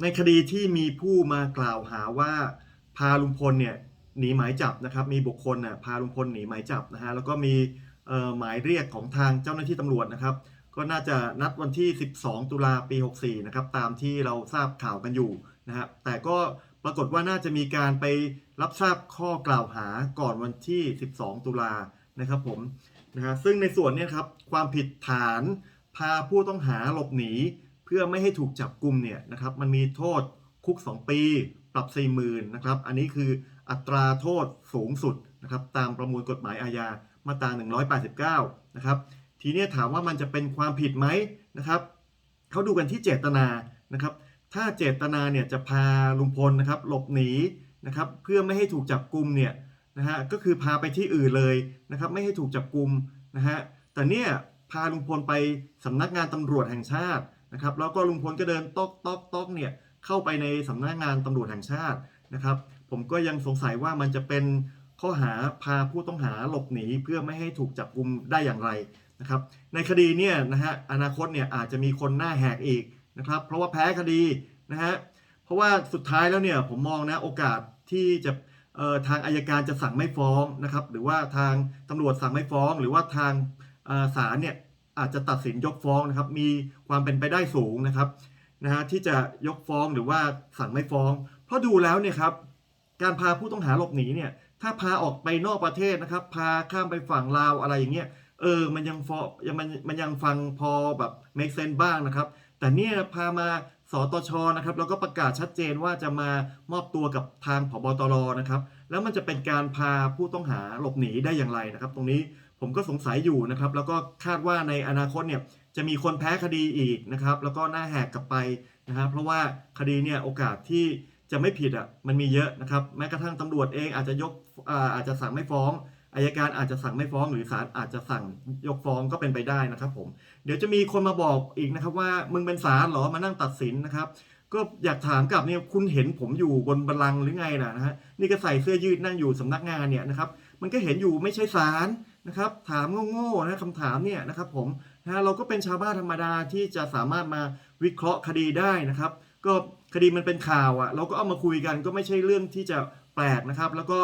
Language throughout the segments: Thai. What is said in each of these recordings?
ในคดีที่มีผู้มากล่าวหาว่าพาลุงพลเนี่ยหนีหมายจับนะครับ มีบุคคลน่ะพาลุงพลหนีหมายจับนะฮะแล้วก็มีหมายเรียกของทางเจ้าหน้าที่ตำรวจนะครับ ก็น่าจะนัดวันที่ 12 ตุลาปี 64 นะครับ ตามที่เราทราบข่าวกันอยู่นะฮะแต่ก็ปรากฏว่าน่าจะมีการไปรับทราบข้อกล่าวหาก่อนวันที่ 12 ตุลานะครับผมนะฮะซึ่งในส่วนนี้ครับความผิดฐานพาผู้ต้องหาหลบหนี เพื่อไม่ให้ถูกจับกลุ่มเนี่ยนะครับมันมีโทษคุก 2 ปีปรับ40,000นะครับอันนี้คืออัตราโทษสูงสุดนะครับตามประมวลกฎหมายอาญามาตรา189นะครับทีนี้ถามว่ามันจะเป็นความผิดไหมนะครับเขาดูกันที่เจตนานะครับถ้าเจตนาเนี่ยจะพาลุงพลนะครับหลบหนีนะครับเพื่อไม่ให้ถูกจับกลุ่มเนี่ยนะฮะก็คือพาไปที่อื่นเลยนะครับไม่ให้ถูกจับกลุ่มนะฮะแต่เนี่ยพาลุงพลไปสำนักงานตำรวจแห่งชาติ นะครับ แล้วก็ลุงพลก็เดินตอกตอกตอกเนี่ยเข้าไปในสำนักงานตำรวจแห่งชาตินะครับ ผมก็ยังสงสัยว่ามันจะเป็นข้อหาพาผู้ต้องหาหลบหนีเพื่อไม่ให้ถูกจับกลุมได้อย่างไรนะครับ ในคดีเนี่ยนะฮะอนาคตเนี่ยอาจจะมีคนหน้าแหกอีกนะครับ เพราะว่าแพ้คดีนะฮะเพราะว่าสุดท้ายแล้วเนี่ยผมมองนะโอกาสที่จะทางอายการจะสั่งไม่ฟ้องนะครับ หรือว่าทางตำรวจสั่งไม่ฟ้อง หรือว่าทางศาลเนี่ย อาจจะตัดสินยกฟ้องนะครับ มีความเป็นไปได้สูงนะครับนะฮะที่จะยกฟ้องหรือว่าสั่งไม่ฟ้อง เพราะดูแล้วเนี่ยครับการพาผู้ต้องหาหลบหนีเนี่ย ถ้าพาออกไปนอกประเทศนะครับ พาข้ามไปฝั่งลาวอะไรอย่างเงี้ยเออมันยังฟอยังมันมันยังฟังพอแบบ make sense บ้างนะครับ แต่เนี่ยพามาสตชนะครับ แล้วก็ประกาศชัดเจนว่าจะมามอบตัวกับทางผบตรนะครับ แล้วมันจะเป็นการพาผู้ต้องหาหลบหนีได้อย่างไรนะครับ ตรงนี้ผมก็สงสัยอยู่นะครับ แล้วก็คาดว่าในอนาคตเนี่ยจะมีคนแพ้คดีอีกนะครับ แล้วก็หน้าแหกกลับไปนะครับเพราะว่าคดีเนี่ยโอกาสที่จะไม่ผิดอะมันมีเยอะนะครับ แม้กระทั่งตำรวจเองอาจจะยกอาอาจจะสั่งไม่ฟ้องอายการอาจจะสั่งไม่ฟ้องหรือศาลอาจจะสั่งยกฟ้องก็เป็นไปได้นะครับผมเดี๋ยวจะมีคนมาบอกอีกนะครับว่ามึงเป็นศาลหรอมานั่งตัดสินนะครับ ก็อยากถามกลับเนี่ยคุณเห็นผมอยู่บนบัลลังก์หรือไงนะนะฮะนี่ก็ใส่เสื้อยืดนั่งอยู่สำนักงานเนี่ยนะครับ มันก็เห็นอยู่ไม่ใช่ศาลนะครับ ถามโง่ๆนะคำถามเนี่ยนะครับ ผมนะฮะเราก็เป็นชาวบ้านธรรมดาที่จะสามารถมาวิเคราะห์คดีได้นะครับ ก็คดีมันเป็นข่าวอะ่ะ เราก็เอามาคุยกันก็ไม่ใช่เรื่องที่จะแปลกนะครับ แล้วก็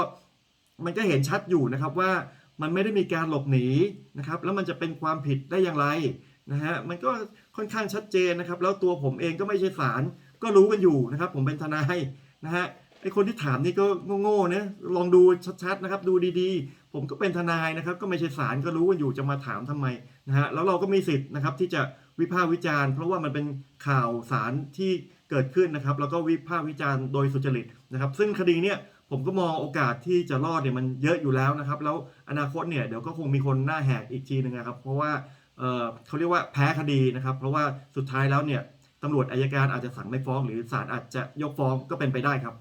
มันก็เห็นชัดอยู่นะครับว่ามันไม่ได้มีการหลบหนีนะครับ แล้วมันจะเป็นความผิดได้อย่างไรนะฮะมันก็ค่อนข้างชัดเจนนะครับ แล้วตัวผมเองก็ไม่ใช่ศาล ก็รู้กันอยู่นะครับ ผมเป็นทนายนะฮะไอคนที่ถามนี่ก็โง่ๆนะลองดูชัดๆนะครับ ดูดีๆ ผมก็เป็นทนายนะครับ ก็ไม่ใช่ศาลก็รู้กันอยู่จะมาถามทำไมนะฮะแล้วเราก็มีสิทธิ์นะครับที่จะวิพากษ์วิจารณ์ เพราะว่ามันเป็นข่าวสารที่เกิดขึ้นนะครับ แล้วก็วิพากษ์วิจารณ์โดยสุจริตนะครับ ซึ่งคดีเนี้ยผมก็มองโอกาสที่จะรอดเนี่ยมันเยอะอยู่แล้วนะครับ แล้วอนาคตเนี่ยเดี๋ยวก็คงมีคนหน้าแหกอีกทีหนึ่งนะครับ เพราะว่าเออเขาเรียกว่าแพ้คดีนะครับ เพราะว่าสุดท้ายแล้วเนี่ย ตำรวจอายการอาจจะสั่งไม่ฟ้อง หรือศาลอาจจะยกฟ้องก็เป็นไปได้ครับ